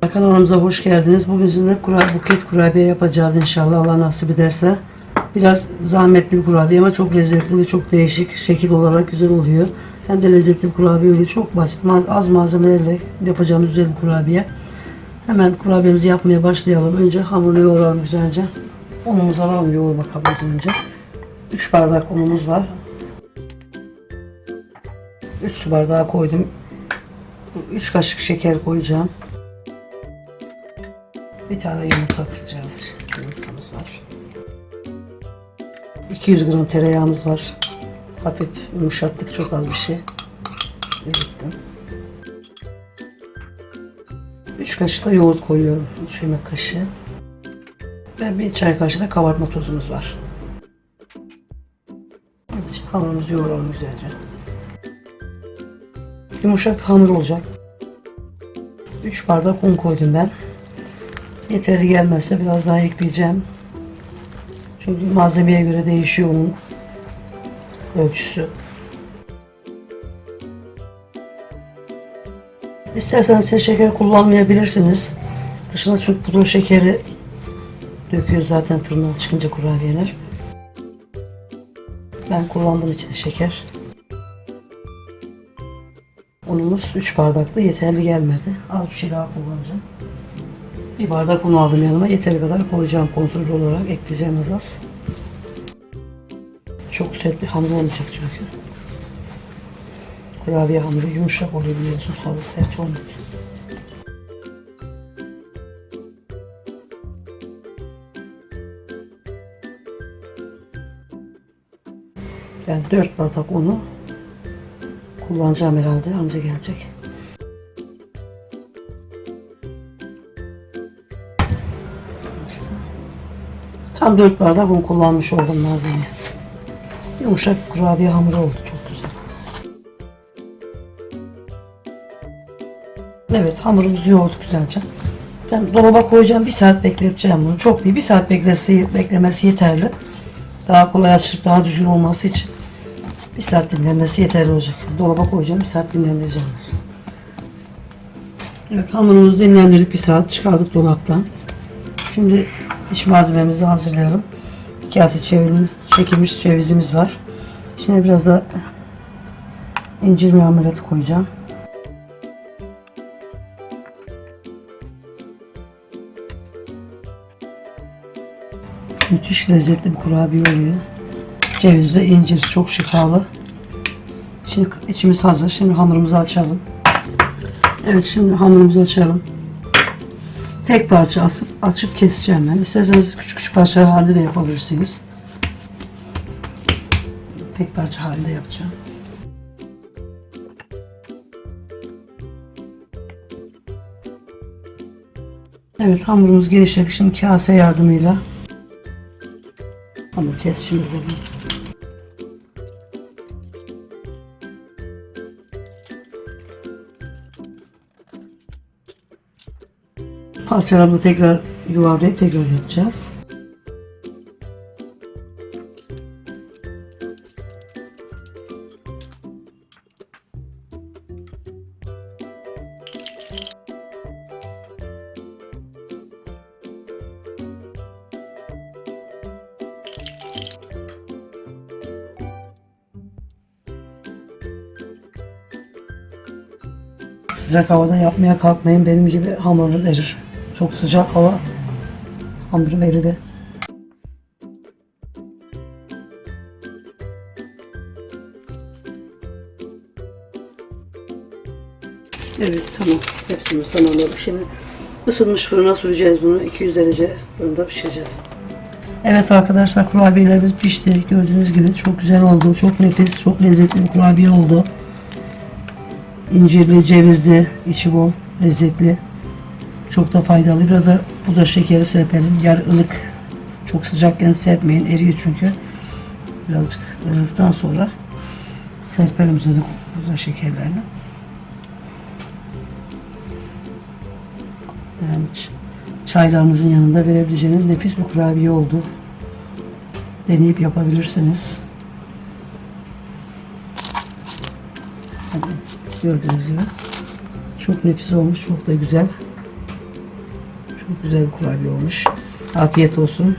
Kanalımıza hoş geldiniz. Bugün sizinle kura, buket kurabiye yapacağız inşallah Allah nasip ederse. Biraz zahmetli bir kurabiye ama çok lezzetli ve çok değişik şekil olarak güzel oluyor. Hem de lezzetli bir kurabiye oluyor. Çok basit, az malzemelerle yapacağımız güzel bir kurabiye. Hemen kurabiyemizi yapmaya başlayalım. Önce hamurunu yoğuralım güzelce. Unumuzu alalım yoğurma kabımızdan önce. 3 bardak unumuz var. 3 su bardağı koydum. 3 kaşık şeker koyacağım. Bir tane yumurta kıracağız. Yumurtamız var. 200 gram tereyağımız var. Hafif yumuşattık çok az bir şey. Erittim. 3 kaşık da yoğurt koyuyorum. 3 yemek kaşığı. Ve bir çay kaşığı da kabartma tozumuz var. Evet, hamurumuzu yoğuralım güzelce. Yumuşak bir hamur olacak. 3 bardak un koydum ben. Yeterli gelmezse biraz daha ekleyeceğim. Çünkü malzemeye göre değişiyor onun ölçüsü. İsterseniz size şeker kullanmayabilirsiniz. Dışına çünkü pudra şekeri döküyor zaten fırından çıkınca kurabiyeler. Ben kullandığım için şeker. Unumuz 3 bardaklı yeterli gelmedi. Az bir şey daha kullanacağım. Bir bardak un aldım yanıma. Yeteri kadar koyacağım kontrol olarak. Ekleyeceğim az az. Çok sert bir hamur olmayacak çünkü. Kurabiye hamuru yumuşak oluyor biliyorsunuz. Fazla sert olmuyor. Ben 4 bardak unu kullanacağım herhalde. Anca gelecek. Tam 4 bardak un kullanmış oldum malzeme. Yumuşak kurabiye hamuru oldu çok güzel. Evet hamurumuzu yoğurduk güzelce. Ben dolaba koyacağım bir saat bekleteceğim bunu. Çok değil bir saat beklesi, beklemesi yeterli. Daha kolay açılıp daha düzgün olması için bir saat dinlenmesi yeterli olacak. Dolaba koyacağım bir saat dinlendireceğim. Evet hamurumuzu dinlendirdik bir saat çıkardık dolaptan. Şimdi iç malzememizi hazırlayalım. Bir kase çevirimiz, çekilmiş cevizimiz var. Şimdi biraz da incir marmelatı koyacağım. Müthiş lezzetli bir kurabiye oluyor. Ceviz ve incir çok şifalı. Şimdi içimiz hazır. Şimdi hamurumuzu açalım. Evet şimdi hamurumuzu açalım. Tek parça asıp, açıp keseceğim ben. İsterseniz küçük küçük parça halinde de yapabilirsiniz. Tek parça halinde yapacağım. Evet hamurumuz genişledik. Şimdi kase yardımıyla hamur kesişimizi Parçalarımızı tekrar yuvarlayıp tekrar yapacağız. Sıcak havada yapmaya kalkmayın. Benim gibi hamurun erir. Çok sıcak hava hamurum eridi. Evet tamam. Hepsini tamamladık. Şimdi ısınmış fırına süreceğiz bunu. 200 derece fırında pişireceğiz. Evet arkadaşlar kurabiyelerimiz pişti. Gördüğünüz gibi çok güzel oldu. Çok nefis, çok lezzetli bir kurabiye oldu. İncirli, cevizli, içi bol, lezzetli. Çok da faydalı. Biraz da pudra şekeri serpelim. Yer ılık. Çok sıcakken serpmeyin. Eriyor çünkü. Birazcık ılıdıktan sonra serpelim üzerine pudra şekerlerini. Yani çaylarınızın yanında verebileceğiniz nefis bir kurabiye oldu. Deneyip yapabilirsiniz. Gördüğünüz gibi. Çok nefis olmuş, çok da güzel. Güzel bir kurabiye olmuş. Afiyet olsun.